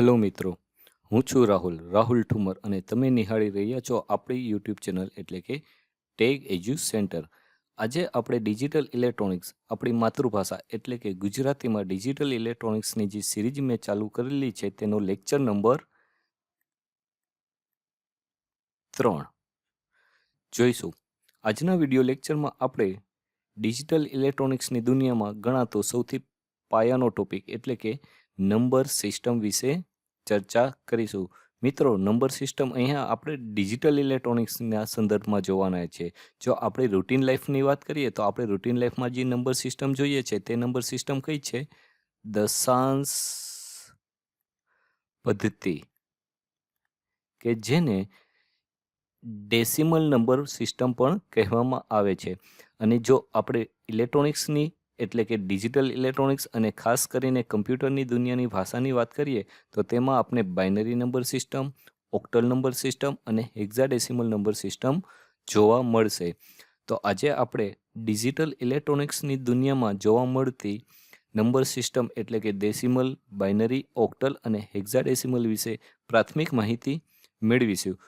Hello મિત્રો, હું છું રાહુલ રાહુલ ઠુમર અને તમે નિહાળી રહ્યા છો આપણી યુટ્યુબ ચેનલ એટલે કે ટેગ એજ્યુ સેન્ટર આજે આપણે ડિજિટલ ઇલેક્ટ્રોનિક્સ આપણી માતૃભાષા એટલે કે ગુજરાતીમાં ડિજિટલ ઇલેક્ટ્રોનિક્સની જે સિરીઝ મેં ચાલુ કરેલી છે તેનો લેક્ચર નંબર ત્રણ. જોઈશું. આજના વીડિયો લેક્ચરમાં આપણે ડિજિટલ ઇલેક્ટ્રોનિક્સની દુનિયામાં ગણાતો સૌથી પાયાનો ટોપિક એટલે કે નંબર સિસ્ટમ વિશે ચર્ચા કરીશું. મિત્રો, નંબર સિસ્ટમ અહીંયા આપણે ડિજિટલ ઇલેક્ટ્રોનિક્સના સંદર્ભમાં જોવાના છે. જો આપણે રૂટીન લાઈફની વાત કરીએ તો આપણે રૂટીન લાઈફમાં જે નંબર સિસ્ટમ જોઈએ છે તે નંબર સિસ્ટમ કઈ છે? દશાંશ પદ્ધતિ. કે જેને ડેસિમલ નંબર સિસ્ટમ પણ કહેવામાં આવે છે. અને જો આપણે ઇલેક્ટ્રોનિક્સની એટલે કે ડિજિટલ ઇલેક્ટ્રોનિક્સ અને ખાસ કરીને કમ્પ્યુટરની દુનિયાની ભાષાની વાત કરીએ, તો તેમાં આપણે binary number system, octal number system અને હેક્ઝાડેસિમલ નંબર સિસ્ટમ જોવા મળશે. તો આજે આપણે ડિજિટલ ઇલેક્ટ્રોનિક્સની દુનિયામાં જોવા મળતી નંબર સિસ્ટમ એટલે કે ડેસિમલ, બાઇનરી, ઓક્ટલ અને હેક્ઝાડેસિમલ વિશે પ્રાથમિક માહિતી મેળવીશું.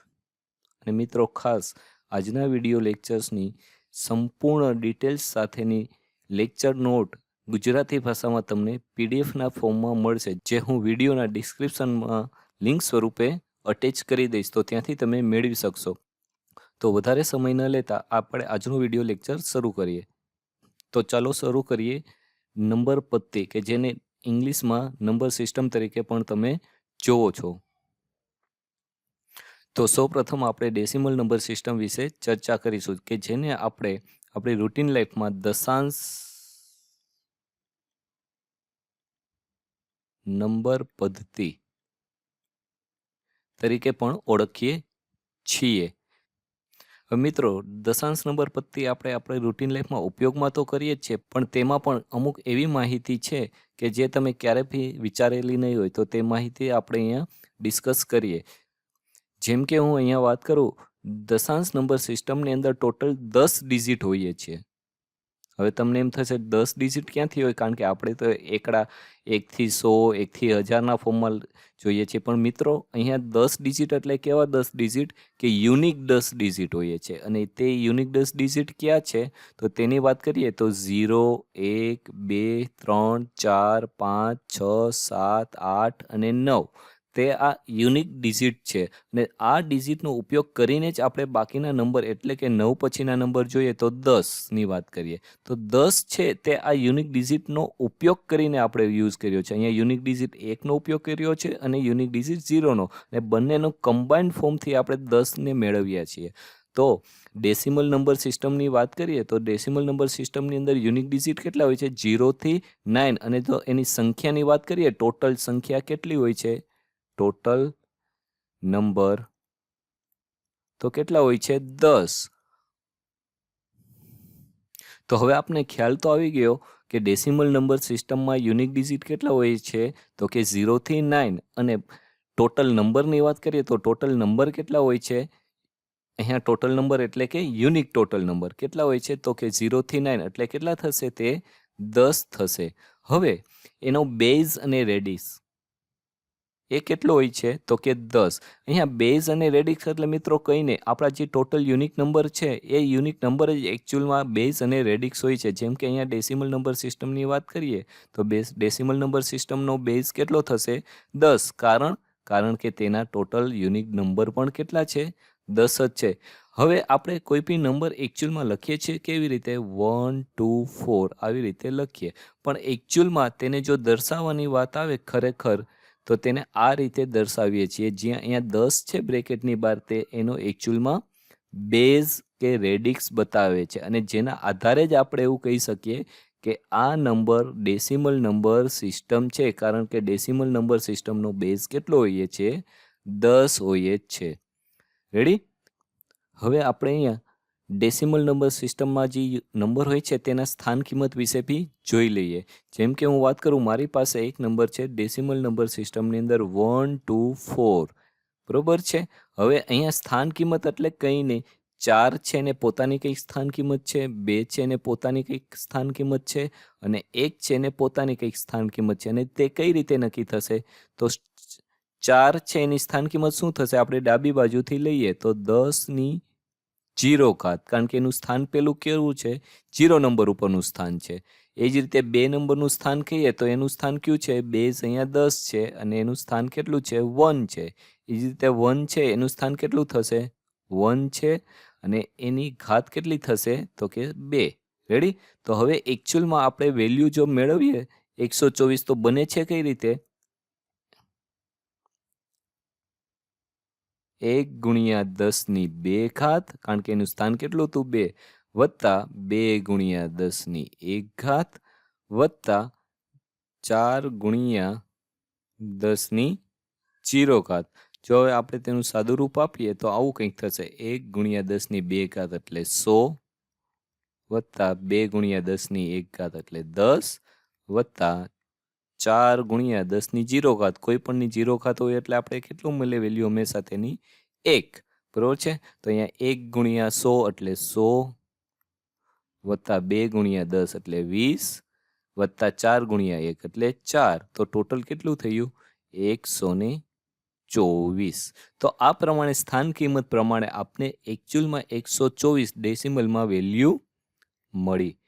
અને મિત્રો, ખાસ આજના વીડિયો લેક્ચર્સની સંપૂર્ણ ડિટેલ્સ સાથેની લેક્ચર નોટ ગુજરાતી ભાષામાં તમને પીડીએફના ફોર્મમાં મળશે, જે હું વિડીયોના ડિસ્ક્રિપ્શનમાં લિંક સ્વરૂપે અટેચ કરી દઈશ, તો ત્યાંથી તમે મેળવી શકશો. તો વધારે સમય ન લેતા આપણે આજનો વીડિયો લેક્ચર શરૂ કરીએ. તો ચાલો શરૂ કરીએ નંબર પત્તી, કે જેને ઇંગ્લિશમાં નંબર સિસ્ટમ તરીકે પણ તમે જોવો છો. તો સૌપ્રથમ આપણે ડેસિમલ નંબર સિસ્ટમ વિશે ચર્ચા કરીશું, કે જેને આપણે આપણી રૂટીન લાઈફમાં દશાંશ નંબર પદ્ધતિ તરીકે પણ ઓળખીએ છીએ. મિત્રો, દશાંશ નંબર પદ્ધતિ આપણે આપણે રૂટીન લાઈફમાં ઉપયોગમાં તો કરીએ જ છીએ, પણ તેમાં પણ અમુક એવી માહિતી છે કે જે તમે ક્યારે બી વિચારેલી નહીં હોય તો તે માહિતી આપણે અહીંયા ડિસ્કસ કરીએ. જેમ કે હું અહીંયા વાત કરું દશાંશ નંબર સિસ્ટમની અંદર ટોટલ દસ ડિજિટ હોઈએ છીએ. હવે તમને એમ થશે દસ ડિજિટ ક્યાંથી હોય? કારણ કે આપણે તો એકડા એકથી સો, એકથી હજારના ફોર્મમાં જોઈએ છીએ. પણ મિત્રો, અહીંયા દસ ડિજિટ એટલે કેવા દસ ડિજિટ? કે યુનિક દસ ડિજિટ હોઈએ છે અને તે યુનિક દસ ડિજિટ ક્યાં છે? તો તેની વાત કરીએ તો ઝીરો, એક, બે, ત્રણ, ચાર, પાંચ, છ, સાત, આઠ અને નવ. તે આ યુનિક ડિજિટ છે અને આ ડિજિટનો ઉપયોગ કરીને જ આપણે બાકીના નંબર એટલે કે નવ પછીના નંબર જોઈએ તો દસની વાત કરીએ. તો દસ છે તે આ યુનિક ડિજિટનો ઉપયોગ કરીને આપણે યુઝ કર્યો છે. અહીંયા યુનિક ડિજિટ એકનો ઉપયોગ કર્યો છે અને યુનિક ડિજિટ ઝીરોનો અને બંનેનો કમ્બાઇન્ડ ફોર્મથી આપણે દસને મેળવ્યા છીએ. તો ડેસિમલ નંબર સિસ્ટમની વાત કરીએ તો ડેસિમલ નંબર સિસ્ટમની અંદર યુનિક ડિજિટ કેટલા હોય છે? જીરોથી નાઇન અને તો એની સંખ્યાની વાત કરીએ, ટોટલ સંખ્યા કેટલી હોય છે? ટોટલ નંબર તો કેટલા હોય છે? દસ. તો હવે આપને ખ્યાલ તો આવી ગયો કે ડેસિમલ નંબર સિસ્ટમમાં યુનિક ડિજિટ કેટલા હોય છે? તો કે ઝીરોથી નાઇન અને ટોટલ નંબરની વાત કરીએ તો ટોટલ નંબર કેટલા હોય છે? અહીંયા ટોટલ નંબર એટલે કે યુનિક ટોટલ નંબર કેટલા હોય છે? તો કે ઝીરોથી નાઇન એટલે કેટલા થશે? તે દસ થશે. હવે એનો બેઝ અને રેડિસ એ કેટલો હોય છે? તો કે દસ. અહીંયા બેઝ અને રેડિક્સ એટલે મિત્રો કંઈ નહીં આપણા જે ટોટલ યુનિક નંબર છે, એ યુનિક નંબર જ એકચ્યુઅલમાં બેઝ અને રેડિક્સ હોય છે. જેમ કે અહીંયા ડેસિમલ નંબર સિસ્ટમની વાત કરીએ, તો બેઝ, ડેસિમલ નંબર સિસ્ટમનો બેઝ કેટલો થશે? દસ. કારણ? કારણ કે તેના ટોટલ યુનિક નંબર પણ કેટલા છે? દસ જ છે. હવે આપણે કોઈ બી નંબર એકચ્યુઅલમાં લખીએ છીએ, કેવી રીતે? વન, ટુ, ફોર, આવી રીતે લખીએ. પણ એકચ્યુઅલમાં તેને જો દર્શાવવાની વાત આવે ખરેખર તો તેને આ રીતે દર્શાવીએ છીએ. જ્યાં અહીંયા દસ છે બ્રેકેટની બહાર, તે એનો એકચ્યુઅલમાં બેઝ કે રેડિક્સ બતાવે છે. અને જેના આધારે જ આપણે એવું કહી શકીએ કે આ નંબર ડેસિમલ નંબર સિસ્ટમ છે, કારણ કે ડેસિમલ નંબર સિસ્ટમનો બેઝ કેટલો હોઈએ છે? દસ હોઈએ છે. રેડી હવે આપણે અહીંયા ડેસિમલ નંબર સિસ્ટમમાં જે નંબર હોય છે તેના સ્થાન કિંમત વિશે બી જોઈ લઈએ. જેમ કે હું વાત કરું, મારી પાસે એક નંબર છે ડેસિમલ નંબર સિસ્ટમની અંદર વન, ટુ, ફોર. બરાબર છે? હવે અહીંયા સ્થાન કિંમત એટલે કંઈ નહીં. ચાર છે ને પોતાની કંઈક સ્થાન કિંમત છે, બે છે ને પોતાની કંઈક સ્થાન કિંમત છે, અને એક છે ને પોતાની કંઈક સ્થાન કિંમત છે, અને તે કઈ રીતે નક્કી થશે? તો ચાર છે એની સ્થાન કિંમત શું થશે? આપણે ડાબી બાજુથી લઈએ તો દસની જીરો ઘાત, કારણ કે એનું સ્થાન પેલું કેવું છે? જીરો નંબર ઉપરનું સ્થાન છે. એ જ રીતે બે નંબરનું સ્થાન કહીએ તો એનું સ્થાન કયું છે? બેઝ અહીંયા દસ છે અને એનું સ્થાન કેટલું છે? વન છે. એ જ રીતે વન છે, એનું સ્થાન કેટલું થશે? વન છે અને એની ઘાત કેટલી થશે? તો કે બે. રેડી તો હવે એકચ્યુઅલમાં આપણે વેલ્યુ જો મેળવીએ, એકસો ચોવીસ તો બને છે કઈ રીતે? એક ગુણ્યા દસની બે ઘાત, કારણ કે એનું સ્થાન કેટલું હતું? બે. વત્તા બે ગુણ્યા દસની એક ઘાત, વત્તા ચાર ગુણ્યા દસની જીરો ઘાત. જો હવે આપણે તેનું સાદું રૂપ આપીએ તો આવું કંઈક થશે. એક ગુણ્યા દસની બે ઘાત એટલે સો, વત્તા બે ગુણ્યા દસની એક ઘાત એટલે દસ, વત્તા ચાર ગુણ્યા દસની જીરો ઘાત, કોઈ પણની જીરો ઘાત હોય એટલે આપણે કેટલું મળે વેલ્યુ હંમેશા તેની એક, બરોબર છે? તો અહીંયા એક ગુણ્યા સો એટલે સો વત્તા બે ગુણ્યા દસ એટલે વીસ વત્તા ચાર ગુણ્યા એક એટલે ચાર. તો ટોટલ કેટલું થયું? એકસો ને ચોવીસ. તો આ પ્રમાણે સ્થાન કિંમત પ્રમાણે આપને એકચ્યુઅલમાં એકસો ચોવીસ ડેસિમલમાં વેલ્યુ મળી.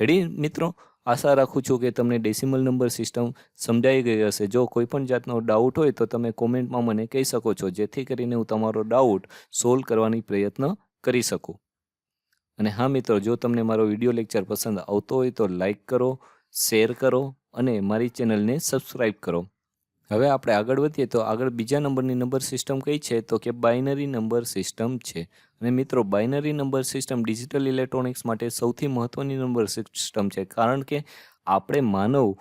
રેડી મિત્રો? આશા રાખું છું કે તમને ડેસિમલ નંબર સિસ્ટમ સમજાઈ ગઈ હશે. જો કોઈ પણ જાતનો ડાઉટ હોય તો તમે કોમેન્ટમાં મને કહી શકો છો, જેથી કરીને હું તમારો ડાઉટ સોલ્વ કરવાની પ્રયત્ન કરી શકું. અને હા મિત્રો, જો તમને મારો વીડિયો લેક્ચર પસંદ આવતો હોય તો લાઈક કરો શેર કરો અને મારી ચેનલને સબસ્ક્રાઈબ કરો. હવે આપણે આગળ વધીએ તો આગળ બીજા નંબરની નંબર સિસ્ટમ કઈ છે? તો કે બાઇનરી નંબર સિસ્ટમ છે. અને મિત્રો, binary number system digital electronics માટે સૌથી મહત્ત્વની નંબર સિસ્ટમ છે. કારણ કે આપણે માનવ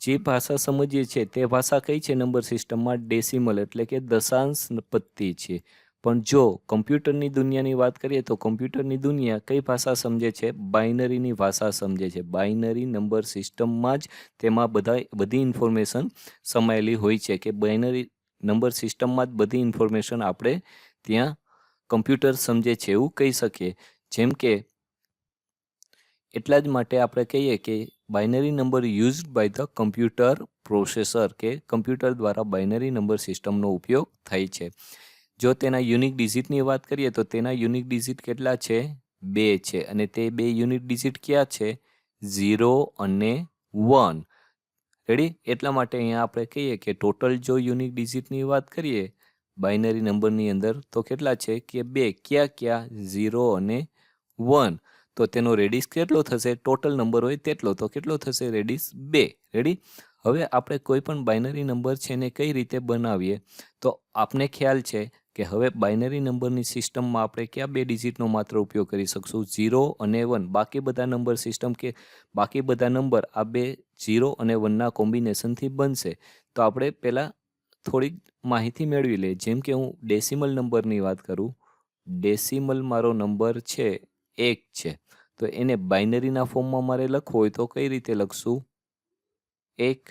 જે ભાષા સમજીએ છીએ તે ભાષા કઈ છે નંબર સિસ્ટમમાં? ડેસિમલ એટલે કે દશાંશ પત્તી છે. પણ જો કમ્પ્યુટરની દુનિયાની વાત કરીએ તો કમ્પ્યુટરની દુનિયા કઈ ભાષા સમજે છે? બાઇનરીની ભાષા સમજે છે. બાઇનરી નંબર સિસ્ટમમાં જ તેમાં બધા, બધી ઇન્ફોર્મેશન સમાયેલી હોય છે કે બાઇનરી નંબર સિસ્ટમમાં જ બધી ઇન્ફોર્મેશન આપણે ત્યાં કમ્પ્યુટર સમજે છે એવું કહી શકીએ. જેમ કે એટલા જ માટે આપણે કહીએ કે binary number used by the computer processor કે કમ્પ્યુટર દ્વારા બાઇનરી નંબર સિસ્ટમનો ઉપયોગ થાય છે. જો તેના યુનિક ડિજિટની વાત કરીએ તો તેના યુનિક ડિજિટ કેટલા છે? બે છે. અને તે બે યુનિક ડિજિટ ક્યાં છે? ઝીરો અને વન રેડી એટલા માટે અહીંયા આપણે કહીએ કે ટોટલ જો યુનિક ડિજિટની વાત કરીએ બાઇનરી નંબરની અંદર, તો કેટલા છે? કે બે. ક્યાં ક્યાં? ઝીરો અને વન તો તેનો રેડિસ કેટલો થશે? ટોટલ નંબર હોય તેટલો. તો કેટલો થશે રેડિસ બે. રેડી હવે આપણે કોઈ પણ બાઇનરી નંબર છે એને કઈ રીતે બનાવીએ? તો આપને ખ્યાલ છે કે હવે બાઇનરી નંબરની સિસ્ટમમાં આપણે કયા બે ડિજિટનો માત્ર ઉપયોગ કરી શકશું? ઝીરો અને વન બાકી બધા નંબર સિસ્ટમ કે બાકી બધા નંબર આ બે ઝીરો અને વનના કોમ્બિનેશનથી બનશે. તો આપણે પહેલાં થોડીક માહિતી મેળવી લઈએ. જેમ કે હું ડેસિમલ નંબરની વાત કરું. ડેસિમલ મારો નંબર છે એક છે. તો એને બાઇનરીના ફોર્મમાં મારે લખવો હોય તો કઈ રીતે લખશું? એક.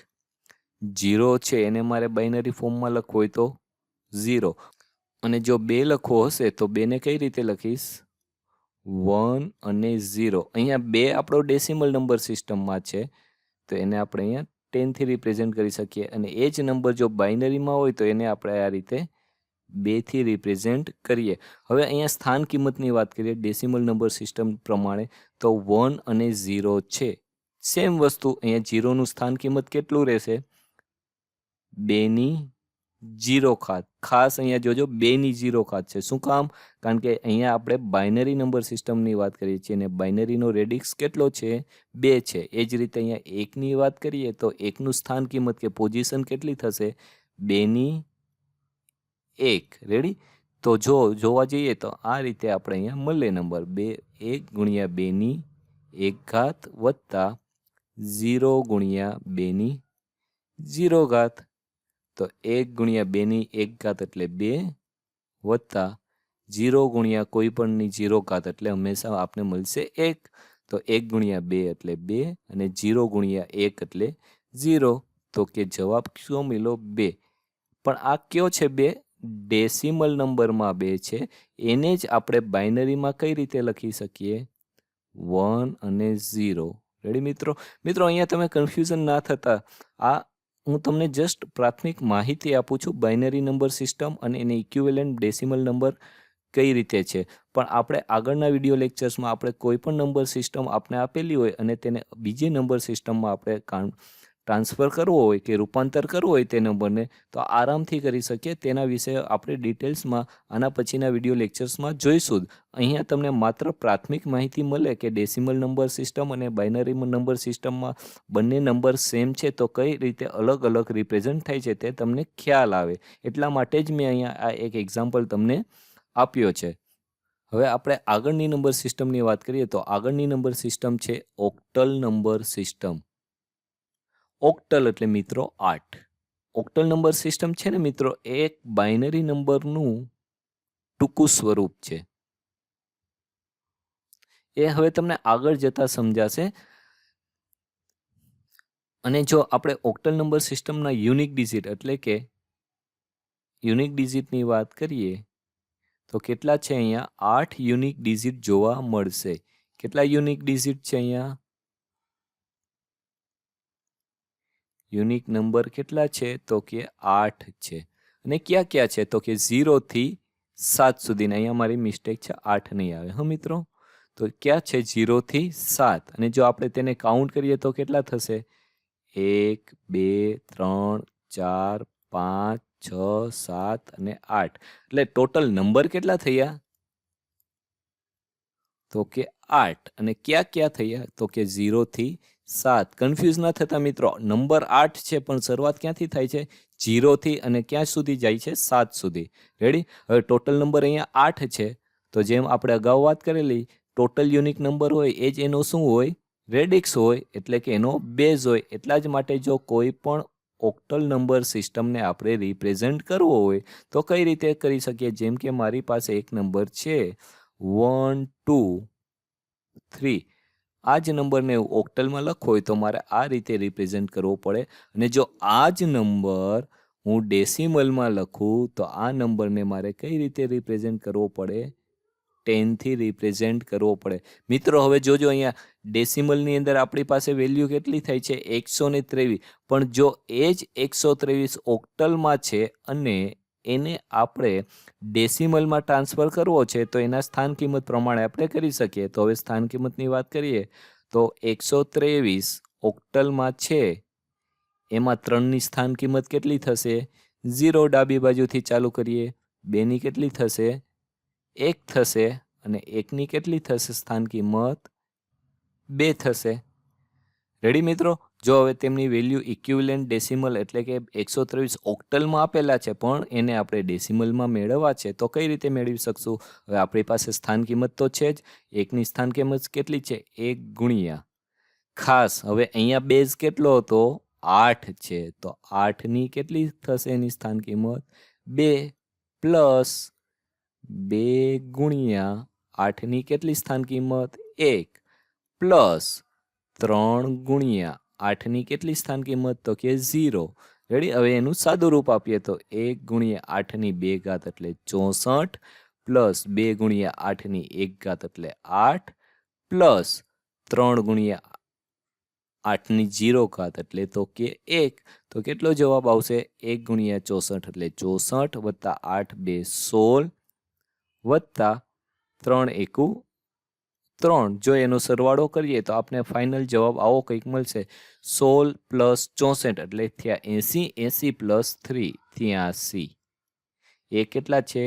જીરો છે. એને મારે બાઇનરી ફોર્મમાં લખવો હોય તો ઝીરો અને જો બે લખવો હશે, તો બેને કઈ રીતે લખીશ? વન અને ઝીરો. અહીંયા બે આપણો ડેસિમલ નંબર સિસ્ટમમાં છે, તો એને આપણે અહીંયા ટેનથી રિપ્રેઝેન્ટ કરી શકીએ. અને એ જ નંબર જો બાઇનરીમાં હોય, તો એને આપણે આ રીતે બેથી રિપ્રેઝેન્ટ કરીએ. હવે અહીંયા સ્થાન કિંમતની વાત કરીએ, ડેસિમલ નંબર સિસ્ટમ પ્રમાણે, તો વન અને ઝીરો છે. સેમ વસ્તુ, અહીંયા ઝીરોનું સ્થાન કિંમત કેટલું રહેશે? બેની જીરો ખાત. ખાસ અહીંયા જોજો, બેની જીરો ખાત છે. શું કામ? કારણ કે અહીંયા આપણે બાઇનરી નંબર સિસ્ટમની વાત કરીએ છીએ અને બાઇનરીનો રેડિક્સ કેટલો છે? બે છે. એ જ રીતે અહીંયા એકની વાત કરીએ તો એકનું સ્થાન કિંમત કે પોઝિશન કેટલી થશે? બેની એક. રેડી તો જો, જોવા જઈએ તો આ રીતે આપણે અહીંયા મળે નંબર બે, એક ગુણ્યા બેની એક ઘાત વત્તા ઝીરો ગુણ્યા બેની ઝીરો ઘાત. તો એક ગુણ્યા બેની એક ઘાત એટલે બે વત્તા જીરો ગુણ્યા કોઈ પણની જીરો ઘાત એટલે હંમેશા આપને મળશે એક. તો એક ગુણ્યા બે એટલે બે અને જીરો ગુણ્યા એક એટલે ઝીરો. તો કે જવાબ શું મળ્યો? બે. પણ આ કયો છે બે? ડેસિમલ નંબરમાં બે છે. એને જ આપણે બાઇનરીમાં કઈ રીતે લખી શકીએ? વન અને ઝીરો. રેડી મિત્રો? મિત્રો, અહીંયા તમે કન્ફ્યુઝન ના થતા. આ હું તમને જસ્ટ પ્રાથમિક માહિતી આપું છું બાઇનરી નંબર સિસ્ટમ અને એને ઇક્યુવેલન્ટ ડેસિમલ નંબર કઈ રીતે છે. પણ આપણે આગળના વીડિયો લેક્ચર્સમાં આપણે કોઈ પણ નંબર સિસ્ટમ આપણે આપેલી હોય અને તેને બીજી નંબર સિસ્ટમમાં આપણે કામ ટ્રાન્સફર કરવો હોય કે રૂપાંતર કરવું હોય તે નંબરને તો આરામથી કરી શકીએ. તેના વિશે આપણે ડિટેલ્સમાં આના પછીના વીડિયો લેક્ચર્સમાં જોઈશું અહીંયા તમને માત્ર પ્રાથમિક માહિતી મળે કે ડેસિમલ નંબર સિસ્ટમ અને બાઇનરી નંબર સિસ્ટમમાં બંને નંબર સેમ છે તો કઈ રીતે અલગ અલગ રિપ્રેઝન્ટ થાય છે તે તમને ખ્યાલ આવે. એટલા માટે જ મેં અહીંયા આ એક એક્ઝામ્પલ તમને આપ્યો છે. હવે આપણે આગળની નંબર સિસ્ટમની વાત કરીએ તો આગળની નંબર સિસ્ટમ છે ઓક્ટલ નંબર સિસ્ટમ. ઓક્ટલ એટલે મિત્રો આઠ. ઓક્ટલ નંબર સિસ્ટમ છે ને મિત્રો એક બાઇનરી નંબરનું ટૂંકું સ્વરૂપ છે. એ હવે તમને આગળ જતા સમજાશે. અને જો આપણે ઓક્ટલ નંબર સિસ્ટમના યુનિક ડિજિટ એટલે કે યુનિક ડિજિટની વાત કરીએ, તો કેટલા છે અહીંયા? આઠ યુનિક ડિજિટ જોવા મળશે. કેટલા યુનિક ડિજિટ છે અહીંયા? યુનિક નંબર કેટલા છે? તો કે આઠ છે. અને ક્યાં ક્યાં છે? તો કે ઝીરોથી સાત સુધીના. અહીંયા મારી મિસ્ટેક છે. આઠ નહીં આવે. હા મિત્રો? તો ક્યાં છે? ઝીરોથી સાત. અને જો આપણે તેને કાઉન્ટ કરીએ તો કેટલા થશે? એક, બે, ત્રણ, ચાર, પાંચ, છ, સાત અને આઠ. એટલે ટોટલ નંબર કેટલા થયા? તો કે આઠ. અને ક્યાં ક્યાં થયા? તો કે ઝીરોથી સાત. કન્ફ્યુઝ ના થતા મિત્રો, નંબર આઠ છે, પણ શરૂઆત ક્યાંથી થાય છે? જીરોથી અને ક્યાં સુધી જાય છે? સાત સુધી. રેડી હવે ટોટલ નંબર અહીંયા આઠ છે. તો જેમ આપણે અગાઉ વાત કરેલી ટોટલ યુનિક નંબર હોય, એ જ એનો શું હોય? રેડિક્સ હોય, એટલે કે એનો બેઝ હોય. એટલા જ માટે જો કોઈ પણ ઓક્ટલ નંબર સિસ્ટમને આપણે રિપ્રેઝેન્ટ કરવો હોય, તો કઈ રીતે કરી શકીએ? જેમ કે મારી પાસે એક નંબર છે. વન ટુ થ્રી આ જ નંબરને ઓક્ટલમાં લખવો હોય તો મારે આ રીતે રિપ્રેઝેન્ટ કરવો પડે. અને જો આ જ નંબર હું ડેસિમલમાં લખું, તો આ નંબરને મારે કઈ રીતે રિપ્રેઝેન્ટ કરવો પડે? ટેનથી રિપ્રેઝેન્ટ કરવો પડે. મિત્રો, હવે જોજો અહીંયા ડેસિમલની અંદર આપણી પાસે વેલ્યુ કેટલી થઈ છે? એકસો ને ત્રેવીસ. પણ જો એ જ એકસો ત્રેવીસ ઓક્ટલમાં છે અને એને આપણે ડેસિમલમાં ટ્રાન્સફર કરવો છે, તો એના સ્થાન કિંમત પ્રમાણે આપણે કરી શકીએ. તો હવે સ્થાન કિંમતની વાત કરીએ, તો એકસો ત્રેવીસ ઓક્ટલમાં છે. એમાં ત્રણની સ્થાન કિંમત કેટલી થશે? ઝીરો ડાબી બાજુથી ચાલુ કરીએ, બેની કેટલી થશે? એક થશે અને એકની કેટલી થશે સ્થાન કિંમત? બે થશે. રેડી મિત્રો? જો હવે તેમની વેલ્યુ ઇક્વિવેલન્ટ ડેસિમલ એટલે કે એકસો ત્રેવીસ ઓક્ટલમાં આપેલા છે, પણ એને આપણે ડેસિમલમાં મેળવવા છે, તો કઈ રીતે મેળવી શકશું? હવે આપણી પાસે સ્થાન કિંમત તો છે જ. એકની સ્થાન કિંમત કેટલી છે? એક ગુણ્યા. ખાસ, હવે અહીંયા બેઝ કેટલો હતો? આઠ છે. તો આઠની કેટલી થશે એની સ્થાન કિંમત? બે પ્લસ બે ગુણ્યા આઠની કેટલી સ્થાન કિંમત? એક પ્લસ ત્રણ ગુણ્યા આઠની કેટલી સ્થાન કિંમત? તો કે ઝીરો. રેડી હવે એનું સાદું રૂપ આપીએ તો એક ગુણ્યા આઠની બે ઘાત એટલે ચોસઠ પ્લસ બે ગુણ્યા આઠની એક ઘાત એટલે આઠ પ્લસ ત્રણ ગુણ્યા આઠની જીરો ઘાત એટલે તો કે એક. તો કેટલો જવાબ આવશે? એક ગુણ્યા ચોસઠ એટલે ચોસઠ વત્તા આઠ બે સોળ વત્તા ત્રણ એકું ત્રણ જો એનો સરવાળો કરીએ તો આપણે ફાઇનલ જવાબ આવો કંઈક મળશે. સોળ પ્લસ ચોસઠ એટલે થયા એંસી એંસી પ્લસ થ્રી ત્યાંસી એ કેટલા છે?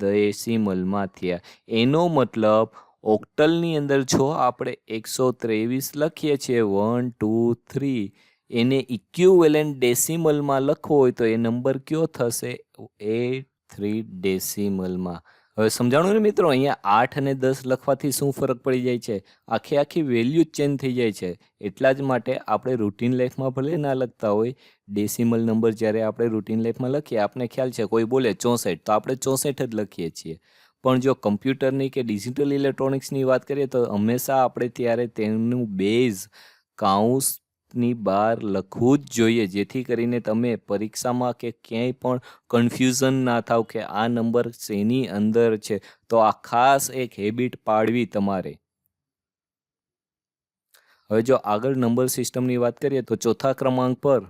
દેસિમલમાં થયા. એનો મતલબ ઓક્ટલની અંદર જો આપણે એકસો ત્રેવીસ લખીએ છીએ વન ટુ થ્રી એને ઇક્યુવેલેન્ટ ડેસિમલમાં લખવો હોય તો એ નંબર કયો થશે? એટ થ્રી ડેસિમલમાં હવે સમજાણું ને મિત્રો? અહીંયા આઠ અને દસ લખવાથી શું ફરક પડી જાય છે? આખી આખી વેલ્યુ ચેન્જ થઈ જાય છે. એટલા જ માટે આપણે રૂટીન લાઈફમાં ભલે ના લખતા હોય ડેસિમલ નંબર જ્યારે આપણે રૂટીન લાઈફમાં લખીએ આપણે ખ્યાલ છે, કોઈ બોલે ચોસઠ, તો આપણે ચોસઠ જ લખીએ છીએ. પણ જો કમ્પ્યુટરની કે ડિજિટલ ઇલેક્ટ્રોનિક્સની વાત કરીએ, તો હંમેશા આપણે ત્યારે તેનું બેઝ કાઉન્સ ની બહાર લખવું જ જોઈએ. જેથી કરીને તમે પરીક્ષામાં કે ક્યાંય પણ કન્ફ્યુઝન ના થાવ કે આ નંબર શેની અંદર છે. તો આ ખાસ એક હેબિટ પાડવી તમારે. હવે જો આગળ નંબર સિસ્ટમની વાત કરીએ તો ચોથા ક્રમાંક પર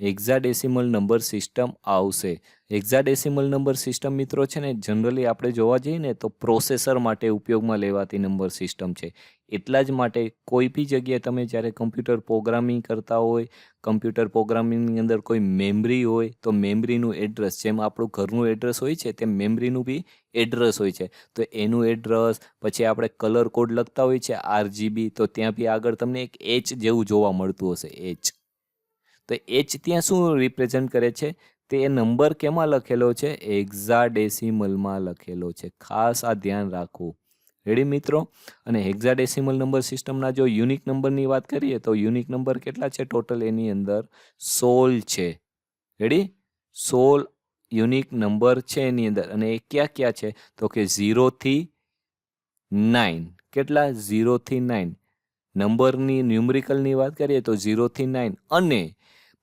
એક્ઝાડેસિમલ નંબર સિસ્ટમ આવશે. એક્ઝાડેસિમલ નંબર સિસ્ટમ મિત્રો છે ને જનરલી આપણે જોવા જઈએ ને તો પ્રોસેસર માટે ઉપયોગમાં લેવાતી નંબર સિસ્ટમ છે. એટલા જ માટે કોઈ બી જગ્યાએ તમે જ્યારે કમ્પ્યુટર પ્રોગ્રામિંગ કરતા હોય કમ્પ્યુટર પ્રોગ્રામિંગની અંદર કોઈ મેમરી હોય, તો મેમરીનું એડ્રેસ જેમ આપણું ઘરનું એડ્રેસ હોય છે, તેમ મેમરીનું બી એડ્રેસ હોય છે. તો એનું એડ્રેસ પછી આપણે કલર કોડ લખતા હોય છે આરજીબી તો ત્યાં બી આગળ તમને એક એચ જેવું જોવા મળતું હશે એચ તો એચ ત્યાં શું રિપ્રેઝન્ટ કરે છે? તે નંબર કેમાં લખેલો છે? એક્ઝાડેસિમલમાં લખેલો છે. ખાસ આ ધ્યાન રાખવું. રેડી મિત્રો? અને હેક્ઝાડેસિમલ નંબર સિસ્ટમના જો યુનિક નંબરની વાત કરીએ તો યુનિક નંબર કેટલા છે ટોટલ? એની અંદર સોલ છે. રેડી? સોલ યુનિક નંબર છે એની અંદર. અને એ ક્યાં ક્યાં છે? તો કે ઝીરોથી નાઇન. કેટલા? ઝીરોથી નાઇન. નંબરની ન્યુમરિકલની વાત કરીએ તો ઝીરોથી નાઇન. અને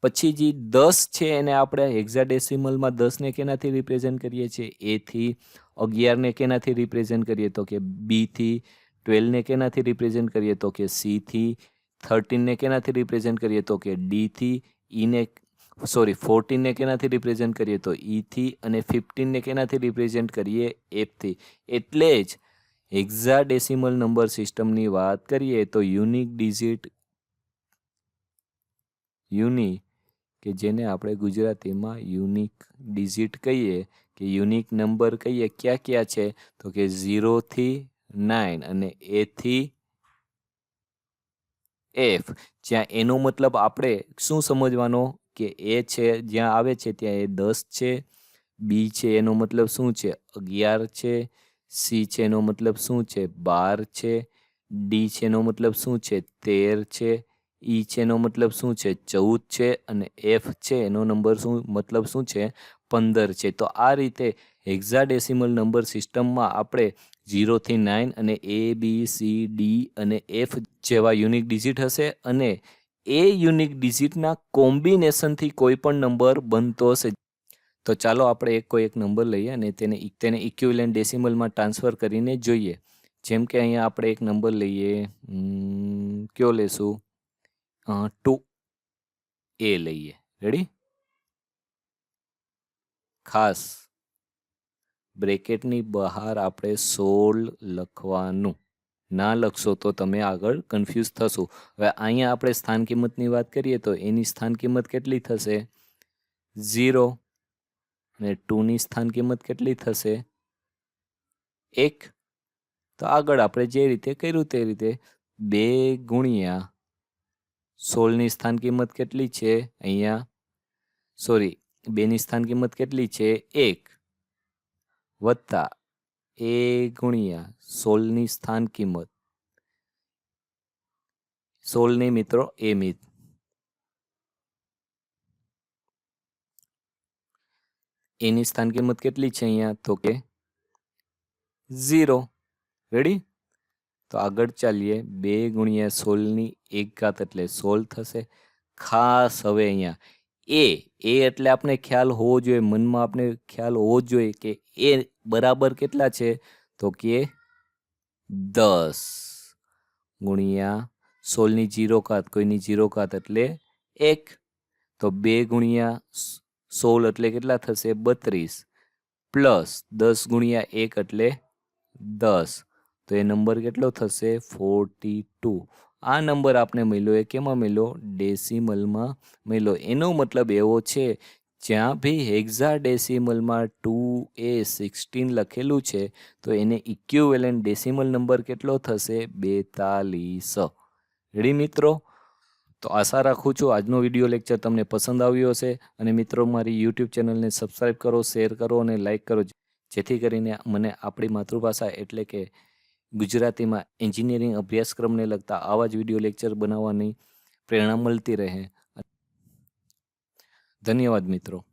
પછી જે દસ છે એને આપણે હેક્ઝાડેસિમલમાં દસને કેનાથી રિપ્રેઝેન્ટ કરીએ છીએ? એથી અગિયારને કેનાથી રિપ્રેઝેન્ટ કરીએ? તો કે બીથી ટ્વેલ્વને કેનાથી રિપ્રેઝેન્ટ કરીએ? તો કે સીથી થર્ટીનને કેનાથી રિપ્રેઝેન્ટ કરીએ? તો કે ડીથી ઈને સોરી ફોર્ટીનને કેનાથી રિપ્રેઝેન્ટ કરીએ? તો ઈથી અને ફિફ્ટીનને કેનાથી રિપ્રેઝેન્ટ કરીએ? એફથી એટલે જ હેક્ઝાડેસિમલ નંબર સિસ્ટમની વાત કરીએ તો યુનિક ડિજિટ, યુની કે જેને આપણે ગુજરાતીમાં યુનિક ડિજિટ કહીએ, કે યુનિક નંબર કહીએ, ક્યાં ક્યાં છે? તો કે ઝીરોથી નાઇન અને એથી એફ જ્યાં એનો મતલબ આપણે શું સમજવાનો? કે એ છે, જ્યાં આવે છે, ત્યાં એ દસ છે. બી છે, એનો મતલબ શું છે? અગિયાર છે. સી છે, એનો મતલબ શું છે? બાર છે. ડી છે, એનો મતલબ શું છે? તેર છે. ઈ છેનો મતલબ શું છે? ચૌદ છે અને એફ છે, એનો નંબર શું, મતલબ શું છે? પંદર છે. તો આ રીતે હેક્ઝાડેસિમલ નંબર સિસ્ટમમાં આપણે ઝીરોથી નાઇન અને એ, બી, સી, ડી અને એફ જેવા યુનિક ડિજિટ હશે અને એ યુનિક ડિજિટના કોમ્બિનેશનથી કોઈ પણ નંબર બનતો હશે. તો ચાલો આપણે એક કોઈ એક નંબર લઈએ અને તેને તેને ઇક્વિવેલન્ટ ડેસિમલમાં ટ્રાન્સફર કરીને જોઈએ. જેમ કે અહીંયા આપણે એક નંબર લઈએ. કયો લેશું? ટુ. એ લઈએ. રેડી ખાસ. બ્રેકેટની બહાર આપણે સોળ લખવાનું. ના લખશો તો તમે આગળ કન્ફ્યુઝ થશો. હવે અહીંયા આપણે સ્થાન કિંમતની વાત કરીએ તો એની સ્થાન કિંમત કેટલી થશે? ઝીરો. અને ટુની સ્થાન કિંમત કેટલી થશે? એક. તો આગળ આપણે જે રીતે કર્યું તે રીતે બે ગુણ્યા સોળની સ્થાન કિંમત કેટલી છે? અહીંયા સોરી બેની સ્થાન કિંમત કેટલી છે? એક વત્તા એ ગુણ્યા સોળની સ્થાન કિંમત. સોળની મિત્રો, એ મિત. એની સ્થાન કિંમત કેટલી છે અહીંયા? તો કે ઝીરો. રેડી તો આગળ ચાલીએ. બે ગુણ્યા સોળની એક ઘાત એટલે સોળ થશે. ખાસ હવે અહીંયા. એ એ એટલે આપણે ખ્યાલ હોવો જોઈએ. મનમાં આપણે ખ્યાલ હોવો જોઈએ કે એ બરાબર કેટલા છે? તો કે દસ ગુણ્યા સોળની જીરો કાત કોઈની જીરો કાત એટલે એક. તો બે ગુણ્યા સોળ એટલે કેટલા થશે? બત્રીસ. પ્લસ દસ ગુણ્યા એક એટલે દસ. તો એ નંબર કેટલો થશે? Forty two. આ નંબર આપને મળ્યો એ કેમાં મળ્યો? ડેસિમલમાં મળ્યો. એનો મતલબ એવો છે, જ્યાં બી હેક્ઝા ડેસિમલમાં ટુ એ સિક્સટીન લખેલું છે, તો એને ઇક્યુવેલન્ટ ડેસિમલ નંબર કેટલો થશે? બેતાલીસ. રેડી મિત્રો? તો આશા રાખું છું આજનો વીડિયો લેક્ચર તમને પસંદ આવ્યો હશે. અને મિત્રો, મારી યુટ્યુબ ચેનલને સબસ્ક્રાઈબ કરો, શેર કરો અને લાઇક કરો. જેથી કરીને મને આપણી માતૃભાષા એટલે કે ગુજરાતીમાં એન્જિનિયરિંગ અભ્યાસક્રમને લગતા આવા જ વીડિયો લેક્ચર બનાવવાની પ્રેરણા મળતી રહે. ધન્યવાદ મિત્રો.